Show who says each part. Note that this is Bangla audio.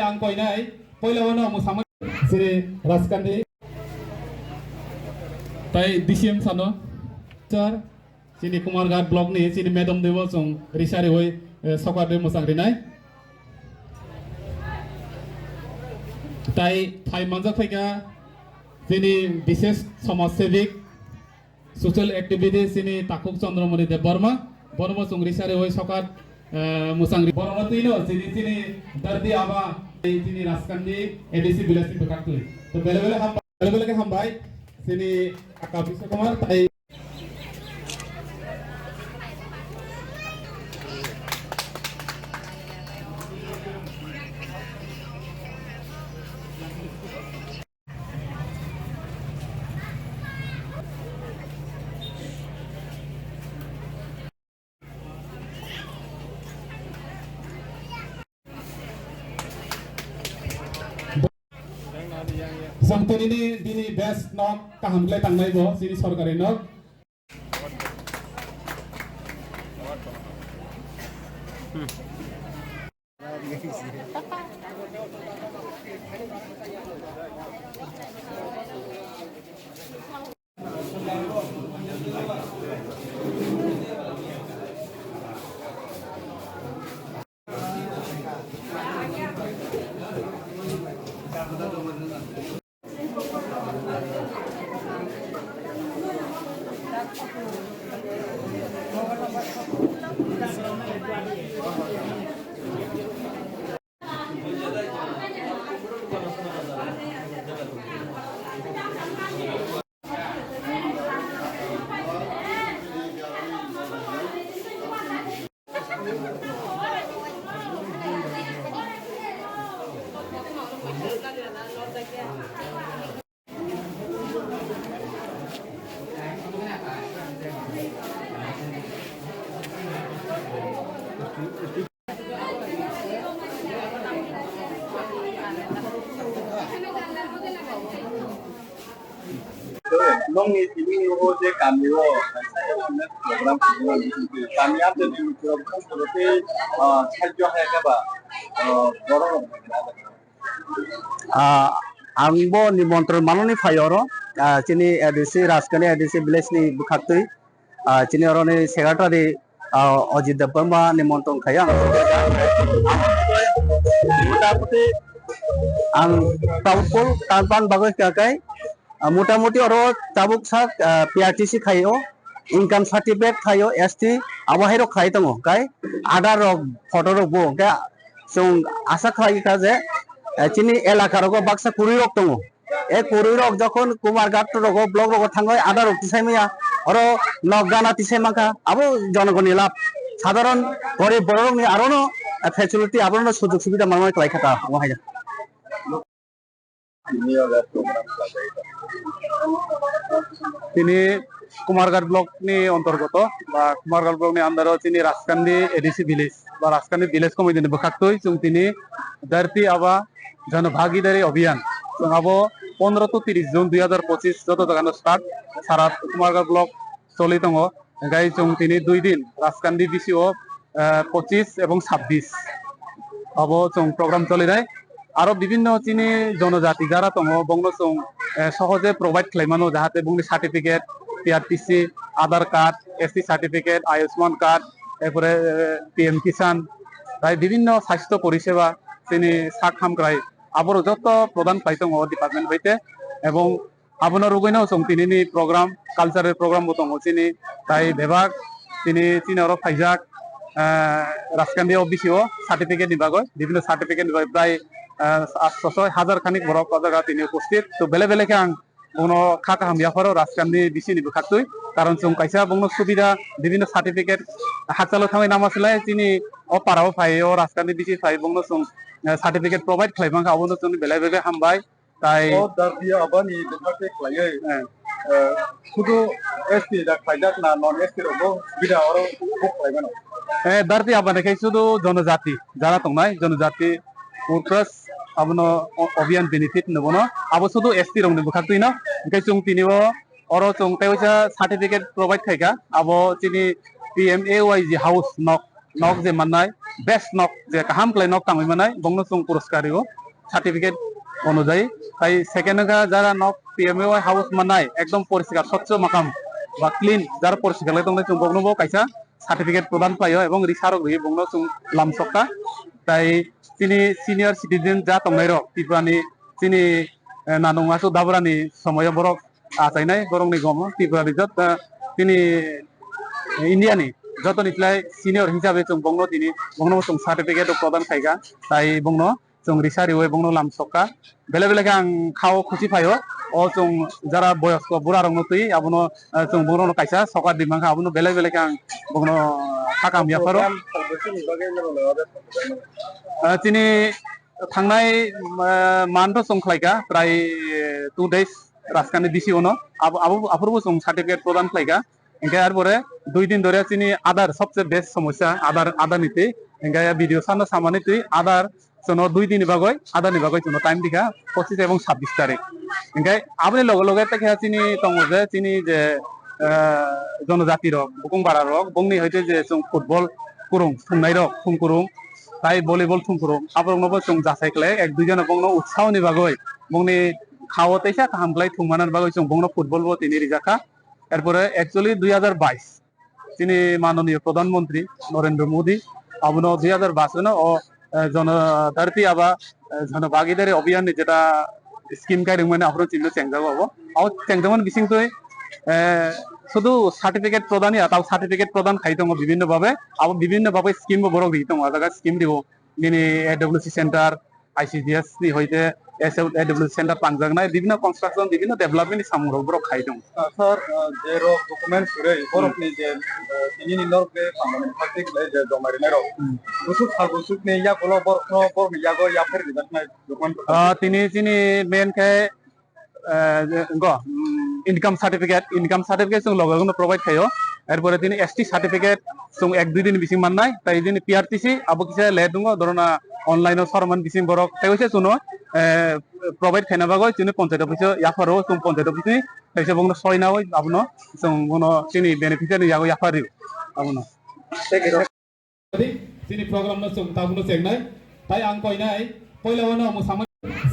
Speaker 1: আং কইনাই পয়লাওয়ানো মুসামা সিরে রাজকান্দি তাই ডিসিএম সানো চার চিনি কুমারঘাট ব্লক ni চিনি মেডাম দেব চং রিসারি হই সকার দে মোসাং রিনাই তাই থাই মানজা ফাইকা যিনি বিশেষ সমাজসেবিক সোশ্যাল অ্যাক্টিভিটি চিনি তাকুক চন্দ্রমণি দেব বর্মা বর্মা চং রিসারি হই সকার মোসাং বর্মা তুইনো চিনি চিনি দর্দি, আবা, এই চিনি রাজকান্দি এডিসি বিলাসী, বেকার তুই তো বেলে বেলে হাম বেলে বেলে হামবাই চিনি আকা বিশ্বকুমার তাই Samtuni ini dini best nok kaham glai tangnai bo sini sorkari Thank
Speaker 2: nông nghiệp thì mình có thể cảm hiểu program kami ada di program seperti sajo hai kaba orang
Speaker 3: आंबो निमन्त्रण माननि फायर चिनि एडिसि राजकानि एडिसि भिलेजनि बुखाक्तै चिनि अरनि सेक्रेटारि अजित देबबर्मा निमन्त्रण खायो মোটামুটি আং তাউপল তারপান বাগৈ কাকাই মোটামুটি আরও ताबुक सा পিআরটিসি खायो ইনকাম সার্টিফিকেট খাইও এসটি আবাহেরও খাই তঙ্গ কাই আধার রক ফটো রক আশা খাই যে চিনি এলাকার রক বাক্সা কুড়ি রক তঙ্গ এ কুড়ি রক যখন কুমারঘাট রক ব্লক রক থাকে আধার রক তিসাইমিয়া অর নগানা তিসাইমাখা আবু জনগণের লাভ। সাধারণ গরিব বড় রকনি আরও ফেসিলিটি আরও সুযোগ সুবিধা
Speaker 2: মানুষ খাতা
Speaker 1: তিনি কুমারঘাট ব্লক নি অন্তর্গত, বা কুমারঘাট ব্লক নি আন্দারও তিনি রাজকান্দি এডিসি ভিলেজ বা রাজকান্দি ভিলেজ কমিটি বখাক্তই চুং তিনি ধরতি আবা জনভাগিদারি অভিযান। চুং আবো পনেরো টু তিরিশ জুন দুই হাজার পঁচিশ যত দোকান স্টার্ট সারা কুমারঘাট ব্লক চলি দঙ গাই চুং তিনি দুই দিন রাজকান্দি বিসিও পঁচিশ এবং ছাব্বিশ। হব চুং প্রোগ্রাম চলি যায় আরও বিভিন্ন চিনি জনজাতি যারা বংনো जों সহজে প্রোভাইড খাইমানো যাহাতে বুংনি certificate PRTC Aadhaar card ST certificate Ayushman card এরপরে পিএম কিষান তাই বিভিন্ন স্বাস্থ্য পরিষেবা তিনি সাক হামক্রাই আবার যত প্রদান পাইতং ডিপার্টমেন্ট হইতে, এবং আপনার রুগৈনাও সং তিনি প্রোগ্রাম কালচারের প্রোগ্রাম মতো চিনি তাই বিভাগ, তিনি চিনি আরও ফাইজাক রাজকান্দি অফিসিও সার্টিফিকেট নিবাগৈ, বিভিন্ন সার্টিফিকেট নিবাগ, প্রায় ছয় হাজার খানিক বড় জায়গা তিনি উপস্থিত। তো বেলে বেলে খাং বনো খাকা হামিয়াফারও রাজকান্দি বিচি নিবি খাকতই কারণ চুম কাইসা বনো সুবিধা বিভিন্ন সার্টিফিকেট হাকচালো থাঙে নাম আসলে তিনি অ পারাও ফাই ও রাজকান্দি বিচি ফাই বনো চুম সার্টিফিকেট প্রোভাইড খাইবাং আবনো চুম বেলে বেলে হামবাই। তাই
Speaker 2: শুধু এসটি খাইজাক না নন এসটি রবো সুবিধা আরও খুব পাইবেন
Speaker 1: এ দার্তি মানে শুধু জনজাতি যারা তো নাই জনজাতি অভিযান বেনিফিট নবনো আবো শুধু এসটি রং নেব খাকতুই না ওখাই চুং তিনিও অর চুং তাই হইছা সার্টিফিকেট প্রোভাইড খাইকা আবো চিনি PM A Y G house knock nok je manai, best nok je kaham klai nok tangoi manai bongno chung পুরস্কার ও সার্টিফিকেট অনুযায়ী তাই সেকেন্ড যারা নক পিএমএ হাউস মানায় একদম পরিষ্কার স্বচ্ছ মাকাম বা ক্লিন যারা পরিষ্কার লাগে তোমরা চুম বগ্নবো কাইসা সার্টিফিকেট প্রদান পাইও এবং রিসারক হয়ে বগ্ন চুম লামসকা তাই তিনি সিনিয়র সিটিজেন যা তংনাই রক ত্রিপুরানি তিনি নানুং আসু দাবরানি সময় বরক আচাইনাই বরংনি গম ত্রিপুরা রিজত তিনি ইন্ডিয়ানি যত নিতলাই সিনিয়র হিসাবে চুম বংনো তিনি বংনো চুম সার্টিফিকেট প্রদান খাইগা তাই বংনো চুম রিসারি ওই বংনো লাম সকা বেলে বেলে আং খাও খুশি ফাইও ও চুম যারা বয়স্ক বুড়া রং তুই আবনো চুম বংনো কাইসা সকা দিমাং আবনো বেলে বেলে আং বংনো কাকা মিয়া তিনি प्राय टु डेज দিছি ওনো আপুর সার্টিফিকেট প্রদান খাইগা এঙ্কার পরে দুই দিন ধরে চিনি আদার সবচেয়ে বেস্ট সমস্যা আদার আদা নিতে। এঙ্কা ভিডিও সানো সামানি তুই আদার চনো দুই দিন ইভাগই আদা নিভাগই চনো। টাইম দিঘা পঁচিশ এবং ছাব্বিশ তারিখ। এঙ্কাই আপনি লগে লগে তাকে চিনি তঙ্গে চিনি যে জনজাতি রক বুকুংবাড়া রক বংনি হইতে যে ফুটবল কুরুং সুমনাই রক ফুংকুরুং তাই ভলিবল ফুংকুরুং আপনার চং যাচাইকলে এক দুইজন বংন উৎসাহনি বাগৈ বংনি খাওয়াতেইসা কাহামলাই থুমানার বাগৈ চুং বংন ফুটবল বো তিনি রিজাকা। এরপরে একচুয়ালি দুই হাজার বাইশ, তিনি মাননীয় প্রধানমন্ত্রী নরেন্দ্র মোদী। আবন দুই হাজার বাইশ ও জনধরতি আবা জনভাগিদারী অভিযান যেটা স্কিম কাইরিং মানে আপনার চিহ্ন চেংজাগ হব। আর চেংজামান বিশিং শুধু সার্টিফিকেট প্রদানই তাও সার্টিফিকেট প্রদান খাইতাম বিভিন্নভাবে আবার বিভিন্নভাবে স্কিম বড় দিতাম স্কিম দিব। যিনি এডব্লিউসি সেন্টার আইসিডিএস হইতে এস এডব্লিউসি সেন্টার পাঞ্জাগনাই বিভিন্ন কনস্ট্রাকশন বিভিন্ন ডেভেলপমেন্ট সামগ্রী বড় খাইতাম
Speaker 2: স্যার যে রক ডকুমেন্ট সুরে ইবরকনি যে তিনি নিলর কে পার্লামেন্ট পার্টি লে যে জমারি নের বুসু ফাগুসুক নে ইয়া বলো বর বর ইয়া গো ইয়া ফের রিজাল্ট নাই
Speaker 1: ডকুমেন্ট তিনি তিনি মেন কে গ ইনকাম সার্টিফিকেট ইনকাম সার্টিফিকেট সঙ্গে লগাগুন প্রোভাইড খাইও এরপরে তিনি এস টি সার্টিফিকেট সঙ্গে এক দুই দিন বিসিং মান নাই তাই দিন সি আবু কিছু লে দুঙ্গ ধরনা অনলাইনে সরমান বিসিং বরক তাই হয়েছে শুনো প্রোভাইড খাই নাবাগ তিনি পঞ্চায়েত অফিসে ইয়াফারও সং পঞ্চায়েত অফিসে তাইসে বঙ্গ সয় না ওই আপনার সং কোনো তিনি বেনিফিশিয়ারি ইয়াগো ইয়াফারিও আপনার তিনি প্রোগ্রাম না সং তাগুনো নাই তাই আং কই নাই পয়লা হনো